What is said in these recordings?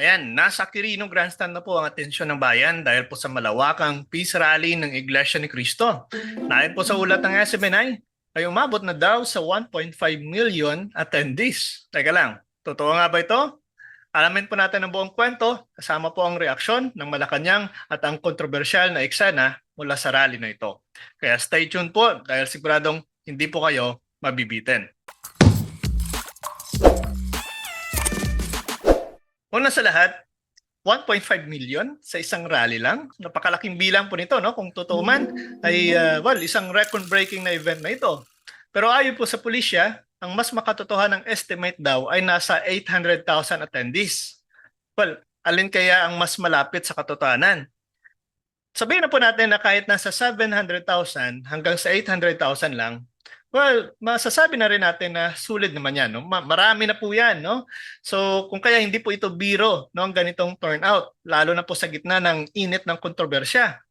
Ayan, nasa Quirino Grandstand na po ang atensyon ng bayan dahil po sa malawakang peace rally ng Iglesia ni Cristo. Dahil po sa ulat ng SMNI, ay umabot na daw sa 1.5 million attendees. Teka lang, totoo nga ba ito? Alamin po natin ang buong kwento, kasama po ang reaksyon ng Malacanang at ang kontrobersyal na eksena mula sa rally na ito. Kaya stay tuned po dahil siguradong hindi po kayo mabibitin. Una sa lahat, 1.5 million sa isang rally lang. Napakalaking bilang po nito, no? Kung totoo man, ay uh, well, isang record-breaking na event na ito. Pero ayon po sa pulisya, ang mas makatotohanan ng estimate daw ay nasa 800,000 attendees. Well, alin kaya ang mas malapit sa katotohanan? Sabihin na po natin na kahit nasa 700,000 hanggang sa 800,000 lang, Well, masasabi na rin natin na sulit naman yan. No? Ma- marami na po yan. No? So kung kaya hindi po ito biro no, ang ganitong turnout, lalo na po sa gitna ng init ng kontrobersya.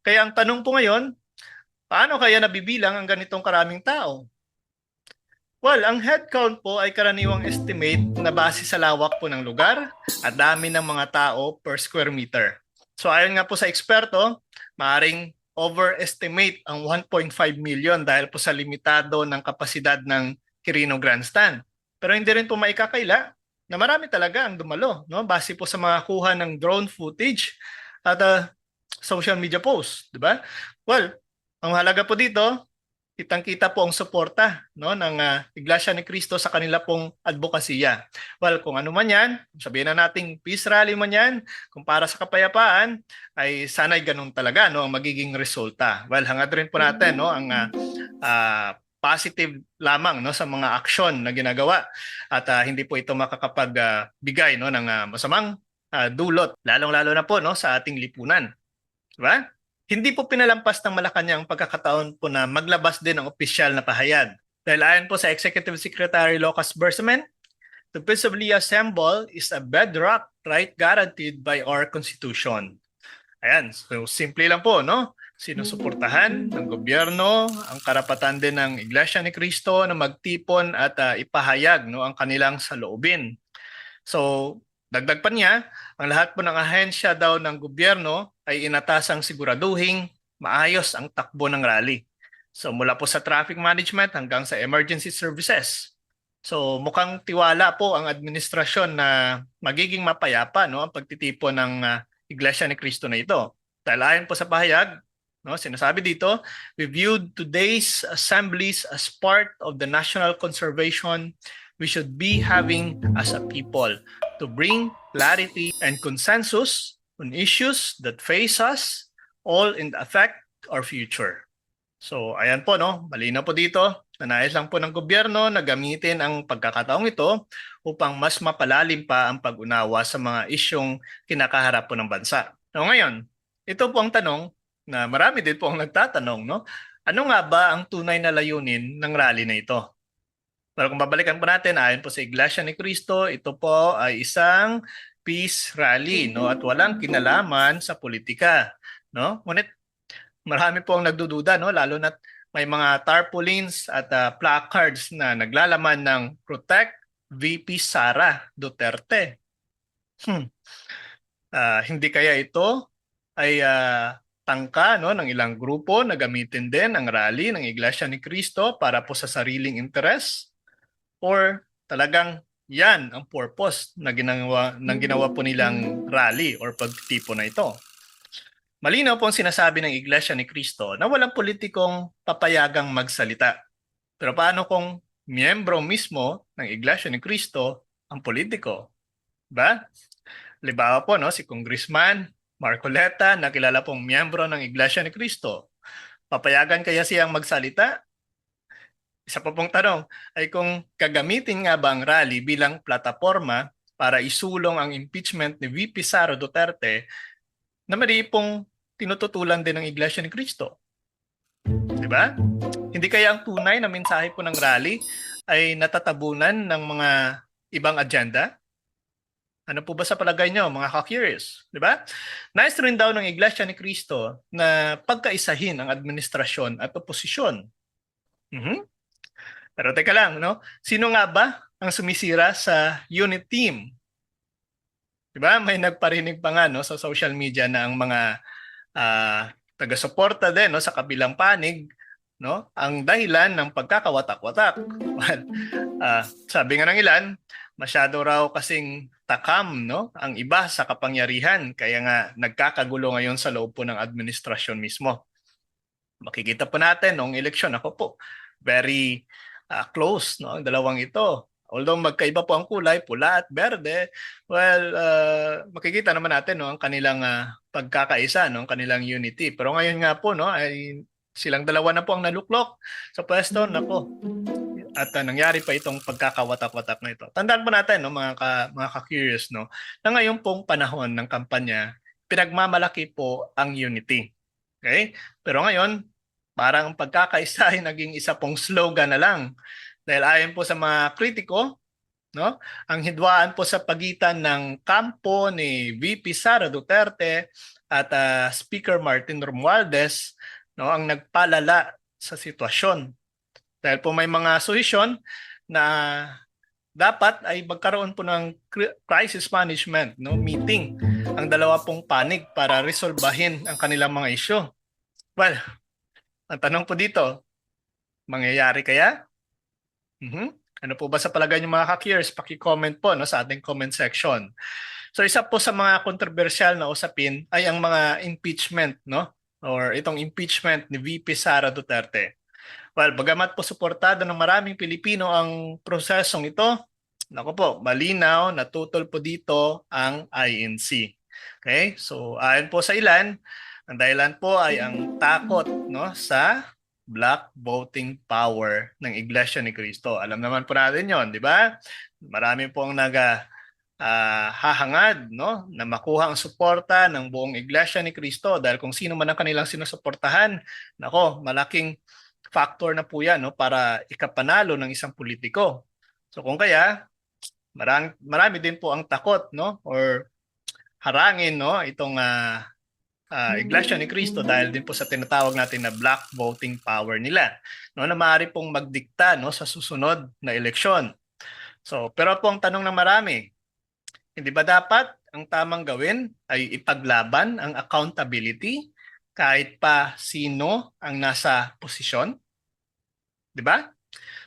Kaya ang tanong po ngayon, paano kaya nabibilang ang ganitong karaming tao? Well, ang head count po ay karaniwang estimate na base sa lawak po ng lugar at dami ng mga tao per square meter. So ayon nga po sa eksperto, maaring overestimate ang 1.5 million dahil po sa limitado ng kapasidad ng Quirino Grandstand. Pero hindi rin po maikakaila na marami talaga ang dumalo, no? Base po sa mga kuha ng drone footage at uh, social media posts, di ba? Well, ang halaga po dito, kitang-kita po ang suporta no ng uh, Iglesia ni Cristo sa kanila pong advokasya. Well, kung ano man 'yan, sabihin na nating peace rally man 'yan, kung para sa kapayapaan ay sana'y ganun talaga no ang magiging resulta. Well, hangad rin po natin no ang uh, uh, positive lamang no sa mga aksyon na ginagawa at uh, hindi po ito makakapagbigay uh, no ng uh, masamang uh, dulot lalong-lalo na po no sa ating lipunan. Diba? Hindi po pinalampas ng Malacanang ang pagkakataon po na maglabas din ng opisyal na pahayag. Dahil ayon po sa Executive Secretary Locas Bersamen, to peaceably assemble is a bedrock right guaranteed by our Constitution. Ayan, so simple lang po, no? Sinusuportahan ng gobyerno ang karapatan din ng Iglesia ni Cristo na magtipon at uh, ipahayag no ang kanilang saloobin. So, dagdag pa niya, ang lahat po ng ahensya daw ng gobyerno ay inatasang siguraduhing maayos ang takbo ng rally. So mula po sa traffic management hanggang sa emergency services. So mukhang tiwala po ang administrasyon na magiging mapayapa no ang pagtitipon ng uh, Iglesia ni Cristo na ito. Dahil ayon po sa pahayag, no, sinasabi dito, we viewed today's assemblies as part of the national conservation we should be having as a people to bring clarity and consensus on issues that face us all in affect our future. So ayan po no, malinaw po dito. Nanais lang po ng gobyerno na gamitin ang pagkakataong ito upang mas mapalalim pa ang pag-unawa sa mga isyong kinakaharap po ng bansa. So ngayon, ito po ang tanong na marami din po ang nagtatanong, no? Ano nga ba ang tunay na layunin ng rally na ito? Pero kung babalikan po natin, ayon po sa Iglesia ni Cristo, ito po ay isang peace rally no? At walang kinalaman sa politika no? Ngunit marami po ang nagdududa no? Lalo na may mga tarpaulins at uh, placards na naglalaman ng protect VP Sara Duterte. Hmm. uh, hindi kaya ito ay uh, tangka no? Ng ilang grupo na gamitin din ang rally ng Iglesia ni Cristo para po sa sariling interes? Or talagang yan ang purpose na ginawa, ng ginawa po nilang rally or pagtitipo na ito. Malinaw po ang sinasabi ng Iglesia ni Cristo na walang politikong papayagang magsalita. Pero paano kung miyembro mismo ng Iglesia ni Cristo ang politiko? Ba? Libawa po no, si Congressman Marcoleta na kilala pong miyembro ng Iglesia ni Cristo. Papayagan kaya siyang magsalita isa pa pong tanong ay kung gagamitin nga ba ang rally bilang plataforma para isulong ang impeachment ni VP Sara Duterte na mali pong tinututulan din ng Iglesia ni Cristo. Di ba? Hindi kaya ang tunay na mensahe po ng rally ay natatabunan ng mga ibang agenda? Ano po ba sa palagay nyo, mga ka-curious? Di ba? Nice rin daw ng Iglesia ni Cristo na pagkaisahin ang administrasyon at oposisyon. Mm-hmm. Pero teka lang, no? Sino nga ba ang sumisira sa unit team? 'Di ba? May nagparinig pa nga no sa social media na ang mga ah, taga-suporta din no sa kabilang panig no ang dahilan ng pagkakawatak-watak. Well, ah, sabi nga ng ilan, masyado raw kasing takam no ang iba sa kapangyarihan kaya nga nagkakagulo ngayon sa loob po ng administrasyon mismo. Makikita po natin noong eleksyon ako po very ah, close no ang dalawang ito. Although magkaiba po ang kulay, pula at berde, well, ah, makikita naman natin no ang kanilang ah, pagkakaisa, no, ang kanilang unity. Pero ngayon nga po no ay silang dalawa na po ang naluklok sa pwesto, nako. At ah, nangyari pa itong pagkakawatak-watak na ito. Tandaan po natin no mga ka, mga ka-curious no na ngayon pong panahon ng kampanya, pinagmamalaki po ang unity. Okay? Pero ngayon, parang ang pagkakaisa ay naging isa pong slogan na lang. Dahil ayon po sa mga kritiko, no, ang hidwaan po sa pagitan ng kampo ni VP Sara Duterte at ah, Speaker Martin Romualdez, no, ang nagpalala sa sitwasyon. Dahil po may mga suhisyon na dapat ay magkaroon po ng cri- crisis management no meeting ang dalawa pong panig para resolbahin ang kanilang mga isyu. Well, ang tanong po dito, mangyayari kaya? Mhm. Ano po ba sa palagay niyo mga ka-curious? Paki-comment po no, sa ating comment section. So isa po sa mga kontrobersyal na usapin ay ang mga impeachment, no? Or itong impeachment ni VP Sara Duterte. Well, bagamat po suportado ng maraming Pilipino ang prosesong ito, nako po, malinaw na tutol po dito ang INC. Okay? So ayon po sa ilan, ang dahilan po ay ang takot no sa black voting power ng Iglesia ni Cristo. Alam naman po natin 'yon, di ba? Marami pong naga ah, hahangad no na makuha ang suporta ng buong Iglesia ni Cristo dahil kung sino man ang kanilang sinusuportahan, nako, malaking factor na po 'yan no para ikapanalo ng isang politiko. So kung kaya marami, marami din po ang takot no or harangin no itong ah, ah, Iglesia ni Cristo dahil din po sa tinatawag natin na black voting power nila no na maaari pong magdikta no sa susunod na eleksyon. So pero po ang tanong ng marami, hindi ba dapat ang tamang gawin ay ipaglaban ang accountability kahit pa sino ang nasa posisyon? 'Di ba?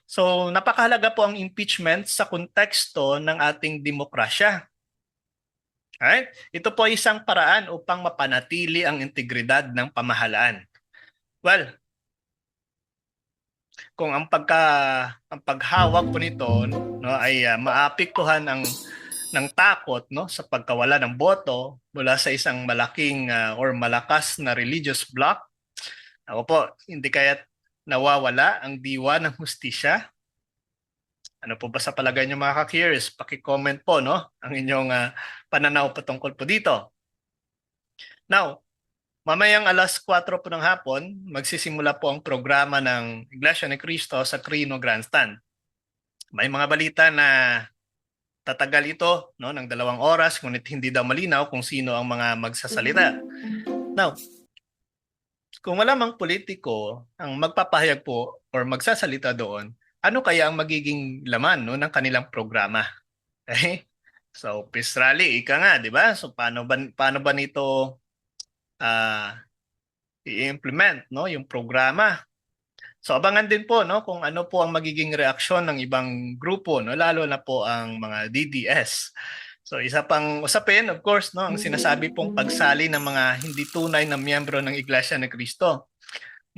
So napakahalaga po ang impeachment sa konteksto ng ating demokrasya. Alright? Ito po ay isang paraan upang mapanatili ang integridad ng pamahalaan. Well, kung ang pagka ang paghawak po nito no ay ah, maapektuhan ang ng takot no sa pagkawala ng boto mula sa isang malaking ah, or malakas na religious bloc. Ako po, hindi kaya nawawala ang diwa ng hustisya? Ano po ba sa palagay niyo mga ka-curious? Paki-comment po no ang inyong ah, pananaw patungkol po dito. Now, mamayang alas 4 po ng hapon, magsisimula po ang programa ng Iglesia ni Cristo sa Crino Grandstand. May mga balita na tatagal ito no ng dalawang oras ngunit hindi daw malinaw kung sino ang mga magsasalita. Now, kung wala mang politiko ang magpapahayag po or magsasalita doon, ano kaya ang magiging laman no ng kanilang programa? Okay? So, peace rally, ika nga, di ba? So, paano ba, paano ba nito ah i-implement no yung programa? So, abangan din po no kung ano po ang magiging reaksyon ng ibang grupo no lalo na po ang mga DDS. So, isa pang usapin, of course, no, ang sinasabi pong pagsali ng mga hindi tunay na miyembro ng Iglesia ni Cristo.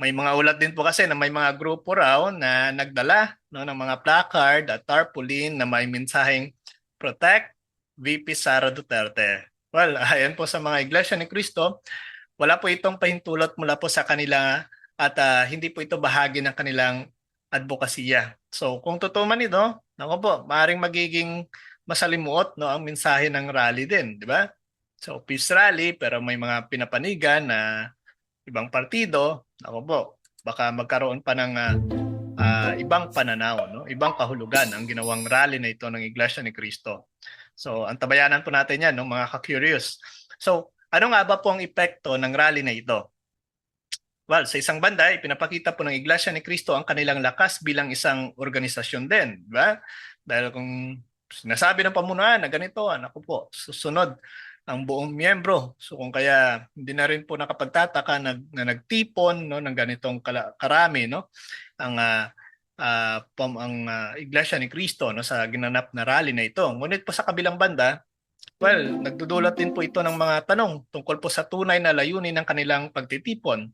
May mga ulat din po kasi na may mga grupo raw na nagdala no, ng mga placard at tarpaulin na may mensaheng Protect VP Sara Duterte. Well, ayan po sa mga Iglesia ni Cristo, wala po itong pahintulot mula po sa kanila at ah, hindi po ito bahagi ng kanilang advokasya. So kung totoo man ito, nako po, maaaring magiging masalimuot no ang mensahe ng rally din, di ba? So peace rally pero may mga pinapanigan na ibang partido, nako po, baka magkaroon pa ng ah, ah, ibang pananaw, no? ibang kahulugan ang ginawang rally na ito ng Iglesia ni Cristo. So antabayanan po natin yan, no, mga ka-curious. So ano nga ba po ang epekto ng rally na ito? Well, sa isang banda, ipinapakita po ng Iglesia ni Cristo ang kanilang lakas bilang isang organisasyon din, di ba? Dahil kung sinasabi ng pamunuan na ganito, anak ko po, susunod ang buong miyembro. So kung kaya hindi na rin po nakapagtataka na, na nagtipon no ng ganitong karami no ang ah, ah, pam, ang ah, Iglesia ni Cristo no sa ginanap na rally na ito. Ngunit po sa kabilang banda, well, nagdudulot din po ito ng mga tanong tungkol po sa tunay na layunin ng kanilang pagtitipon.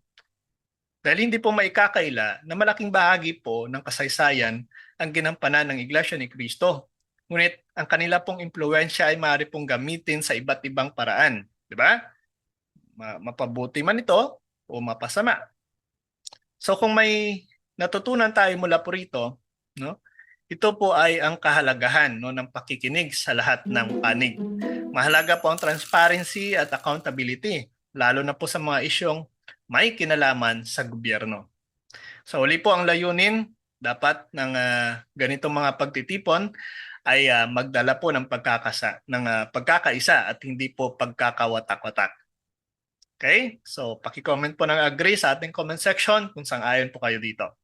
Dahil hindi po maikakaila na malaking bahagi po ng kasaysayan ang ginampanan ng Iglesia ni Cristo. Ngunit ang kanila pong impluensya ay maaari pong gamitin sa iba't ibang paraan. Di ba? Ma- mapabuti man ito o mapasama. So kung may natutunan tayo mula po rito, no? Ito po ay ang kahalagahan no ng pakikinig sa lahat ng panig. Mahalaga po ang transparency at accountability, lalo na po sa mga isyong may kinalaman sa gobyerno. So uli po ang layunin dapat ng ah, ganitong mga pagtitipon ay ah, magdala po ng pagkakasa ng ah, pagkakaisa at hindi po pagkakawatak-watak. Okay? So paki-comment po ng agree sa ating comment section kung sang-ayon po kayo dito.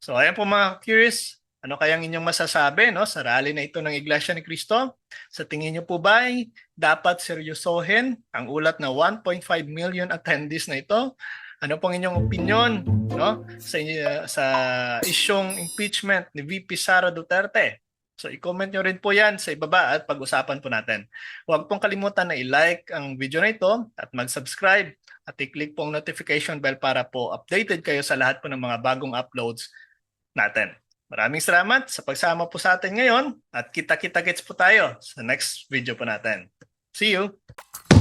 So ayan po mga curious, ano kayang inyong masasabi no sa rally na ito ng Iglesia ni Cristo? Sa tingin niyo po ba ay dapat seryosohin ang ulat na 1.5 million attendees na ito? Ano pong inyong opinion no sa inyo- sa isyong impeachment ni VP Sara Duterte? So i-comment nyo rin po yan sa ibaba at pag-usapan po natin. Huwag pong kalimutan na i-like ang video na ito at mag-subscribe at i-click po ang notification bell para po updated kayo sa lahat po ng mga bagong uploads natin. Maraming salamat sa pagsama po sa atin ngayon at kita-kita-kits po tayo sa next video po natin. See you!